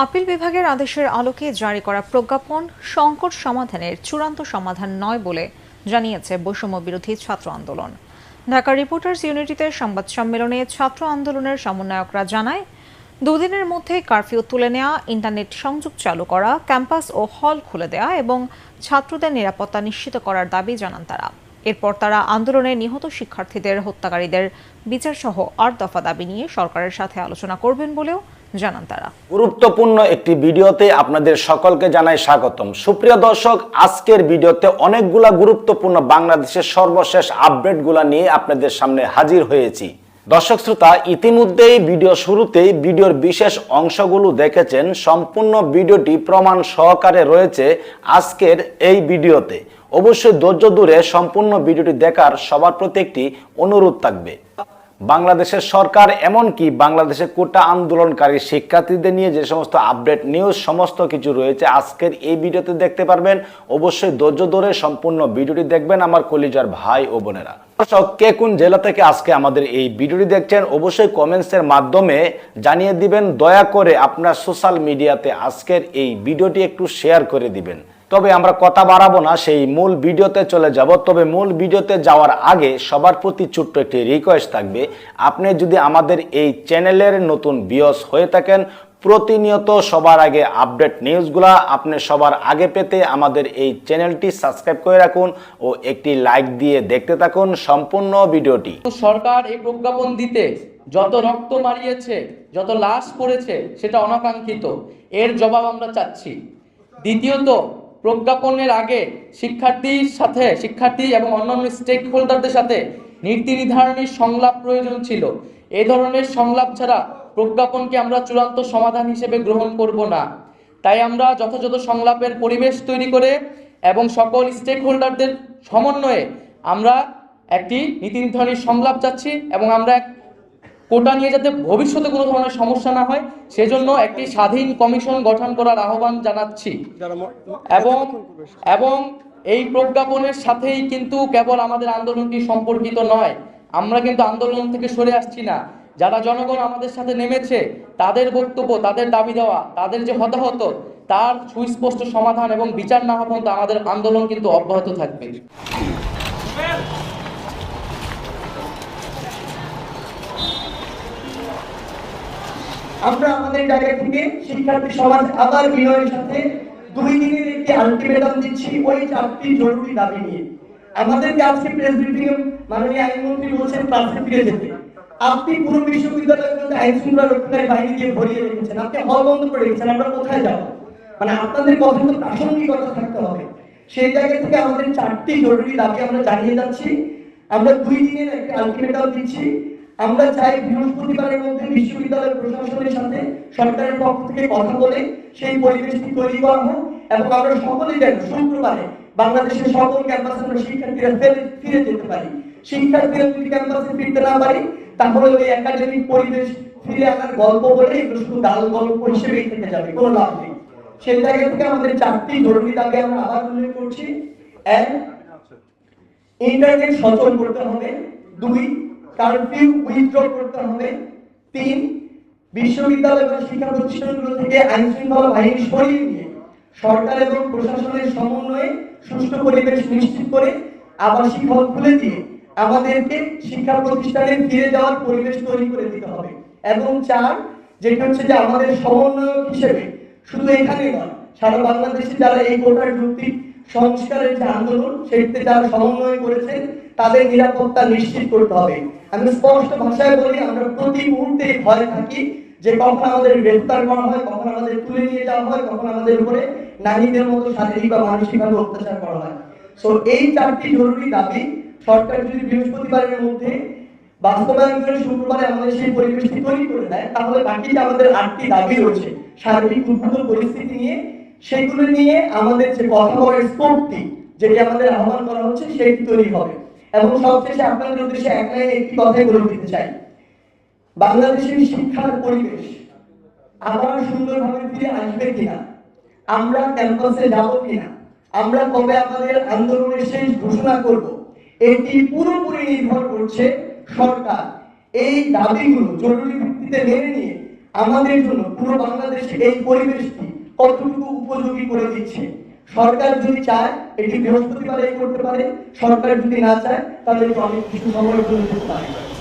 Appeal বিভাগের আদেশের আলোকে জারি করা প্রজ্ঞাপন সংকট সমাধানের চূড়ান্ত সমাধান নয় বলে জানিয়েছে বৈষম্য বিরোধী ছাত্র আন্দোলন। ঢাকা রিপোর্টার্স ইউনিটিতে সংবাদ সম্মেলনে ছাত্র আন্দোলনের সমন্বয়করা জানায়, দুদিনের মধ্যে কারফিউ তুলে নেওয়া ইন্টারনেট সংযোগ চালু করা, ক্যাম্পাস ও হল খুলে দেওয়া এবং ছাত্রদের নিরাপত্তা নিশ্চিত করার দাবি জানান তারা। এরপর তারা আন্দোলনে নিহত শিক্ষার্থীদের, হত্যাকারীদের বিচার সহ আট দফা দাবি নিয়ে সরকারের সাথে আলোচনা করবেন বলেও জানান তারা। গুরুত্বপূর্ণ একটি ভিডিওতে আপনাদের সকলকে জানাই স্বাগতম। সুপ্রিয় দর্শক, আজকের ভিডিওতে অনেকগুলা গুরুত্বপূর্ণ বাংলাদেশের সর্বশেষ আপডেটগুলা নিয়ে আপনাদের সামনে হাজির হয়েছি। দর্শক শ্রোতা, ইতিমধ্যেই ভিডিও শুরুতেই ভিডিওর বিশেষ অংশগুলো দেখেছেন। সম্পূর্ণ ভিডিওটি প্রমাণ সহকারে রয়েছে আজকের এই ভিডিওতে। অবশ্যই ধৈর্য ধরে সম্পূর্ণ ভিডিওটি দেখার সবার প্রতি একটি অনুরোধ থাকবে। বাংলাদেশের সরকার এমনকি বাংলাদেশের কোটা আন্দোলনকারী শিক্ষার্থীদের নিয়ে যে সমস্ত আপডেট নিউজ, সমস্ত কিছু রয়েছে, আজকের এই ভিডিওতে দেখতে পারবেন। অবশ্যই ধৈর্য ধরে সম্পূর্ণ ভিডিওটি দেখবেন আমার কলিজার ভাই ও বোনেরা। দর্শক, কে কোন জেলা থেকে আজকে আমাদের এই ভিডিওটি দেখছেন, অবশ্যই কমেন্টসের মাধ্যমে জানিয়ে দিবেন। দয়া করে আপনার সোশ্যাল মিডিয়াতে আজকের এই ভিডিওটি একটু শেয়ার করে দিবেন। তবে আমরা কথা বাড়াবো না, সেই মূল ভিডিওতে চলে যাব। তবে মূল ভিডিওতে যাওয়ার আগে সবার প্রতি ছোট্ট একটি রিকোয়েস্ট থাকবে। আপনি যদি আমাদের এই চ্যানেলের নতুন বিয়স হয়ে থাকেন, প্রতিনিয়ত সবার আগে আপডেট নিউজগুলা আপনি সবার আগে পেতে আমাদের এই চ্যানেলটি সাবস্ক্রাইব করে রাখুন ও একটি লাইক দিয়ে দেখতে থাকুন সম্পূর্ণ ভিডিওটি। সরকার এই প্রজ্ঞাপন দিতে যত রক্ত মারিয়েছে, যত লাশ পড়েছে, সেটা অনাকাঙ্ক্ষিত। এর জবাব আমরা চাচ্ছি। দ্বিতীয়ত প্রজ্ঞাপনের আগে শিক্ষার্থীর সাথে, শিক্ষার্থী এবং অন্যান্য স্টেক হোল্ডারদের সাথে নীতি নির্ধারণের সংলাপ প্রয়োজন ছিল। এই ধরনের সংলাপ ছাড়া প্রজ্ঞাপনকে আমরা চূড়ান্ত সমাধান হিসেবে গ্রহণ করব না। তাই আমরা যথাযথ সংলাপের পরিবেশ তৈরি করে এবং সকল স্টেক হোল্ডারদের সমন্বয়ে আমরা একটি নীতি নির্ধারণী সংলাপ চাচ্ছি এবং আমরা এক কোটা নিয়ে যাতে ভবিষ্যতে কোনো ধরনের সমস্যা না হয় সেজন্য একটি স্বাধীন কমিশন গঠন করার আহ্বান জানাচ্ছি। এবং এবং এই প্রজ্ঞাপনের সাথেই কিন্তু কেবল আমাদের আন্দোলনটি সম্পর্কিত নয় আমরা কিন্তু আন্দোলন থেকে সরে আসছি না। যারা জনগণ আমাদের সাথে নেমেছে তাদের বক্তব্য তাদের দাবি দেওয়া তাদের যে হতাহত তার সুস্পষ্ট সমাধান এবং বিচার না হওয়া পর্যন্ত আমাদের আন্দোলন কিন্তু অব্যাহত থাকবে। আমরা আমাদের জায়গা থেকে শিক্ষার্থী সমাজ আবার বিনয়ের সাথে দুই দিনের একটি আলটিমেটাম দিচ্ছি, ওই চারটি জরুরি দাবি নিয়ে। আমাদেরকে আজকে প্রেস ব্রিফিং মাননীয় আইনমন্ত্রী বলছেন ক্লাসে ফিরে যেতে। আপনি পুরো বিশ্ববিদ্যালয়ের মধ্যে আইন শৃঙ্খলা রক্ষাকারী বাহিনী দিয়ে ভরিয়ে রেখেছেন, আপনি হল বন্ধ করে রেখেছেন, আমরা কোথায় যাব? মানে আপনাদের কথা তো প্রাসঙ্গিকতা থাকতে হবে। সেই জায়গা থেকে আমাদের চারটি জরুরি দাবি আমরা জানিয়ে যাচ্ছি। আমরা দুই দিনের একটা আলটিমেটাম দিচ্ছি। আমরা চাই বৃহস্পতিবারের মধ্যে বিশ্ববিদ্যালয় প্রশাসনের সাথে সরকারের পক্ষ থেকে কথা বলে সেই পরিবেশটি তৈরি করা হোক এবং আমরা সকলেই যেন শুক্রবারে বাংলাদেশের সকল ক্যাম্পাসে আমরা শিক্ষার্থীরা ফেরে যেতে পারি। শিক্ষার্থীরা যদি ক্যাম্পাসে ফিরতে না পারি, তাহলে ওই একাডেমিক পরিবেশ ফিরে আনার গল্প বলে এগুলো শুধু ডাল গল্প হিসেবেই থেকে যাবে, কোনো লাভ নেই। সেই জায়গা থেকে আমাদের চারটি জরুরি দাবি আমরা আবার উল্লেখ করছি। এক ইন্টারনেট সচল করতে হবে। দুই কারফিউ উইথড্র করতে হবে। তিন, বিশ্ববিদ্যালয় এবং শিক্ষা প্রতিষ্ঠানগুলো থেকে আইন শৃঙ্খলা বাহিনী সরিয়ে নিয়ে সরকার এবং প্রশাসনের সমন্বয়ে সুষ্ঠু পরিবেশ নিশ্চিত করে আবাসিক হল খুলে দিয়ে আমাদেরকে শিক্ষা প্রতিষ্ঠানে ফিরে যাওয়ার পরিবেশ তৈরি করে দিতে হবে। এবং চার, যেটা হচ্ছে যে আমাদের সমন্বয়ক হিসেবে শুধু এখানে নয়, সারা বাংলাদেশে যারা এই কোটার যুক্তি সংস্কারের যে আন্দোলন, সেটিতে যারা সমন্বয় করেছেন তাদের নিরাপত্তা নিশ্চিত করতে হবে। আমি স্পষ্ট ভাষায় বলি, আমরা প্রতি মুহূর্তে ভয় থাকি যে কখন আমাদের গ্রেফতার করা হয়, কখন আমাদের তুলে নিয়ে যাওয়া হয়, কখন আমাদের উপরে নারীদের মতো শারীরিক বা মানসিকভাবে অত্যাচার করা হয়। সো এই চারটি জরুরি দাবি, সরকার যদি বৃহস্পতিবারের মধ্যে বাস্তবায়ন করে শুক্রবারে আমাদের সেই পরিবেশটি তৈরি করে দেয়, তাহলে বাকি যে আমাদের আটটি দাবি রয়েছে, শারীরিক উদ্ভূত পরিস্থিতি নিয়ে, সেগুলো নিয়ে আমাদের যে কথা বলার স্কোপটি যেটি আমাদের আহ্বান করা হচ্ছে, সেটি তৈরি হবে। এবং সবশেষে আপনাদের উদ্দেশ্যে এক একটি কথাই বলে দিতে চাই। বাংলাদেশের শিক্ষার পরিবেশ আবার সুন্দরভাবে ফিরে আসবে কিনা? আমরা ক্যাম্পাসে যাব কিনা? আমরা কবে আমাদের আন্দোলনের শেষ ঘোষণা করব? এটি পুরোপুরি নির্ভর করছে সরকার। এই দাবিগুলো জরুরি ভিত্তিতে মেনে নিয়ে আমাদের জন্য পুরো বাংলাদেশকে এই পরিবেশটি কতটুকু উপযোগী করে দিচ্ছে? সরকার যদি চায়, এটি বৃহস্পতিবার এই করতে পারে। সরকার যদি না চায় তাহলে অনেক কিছু করতে পারে।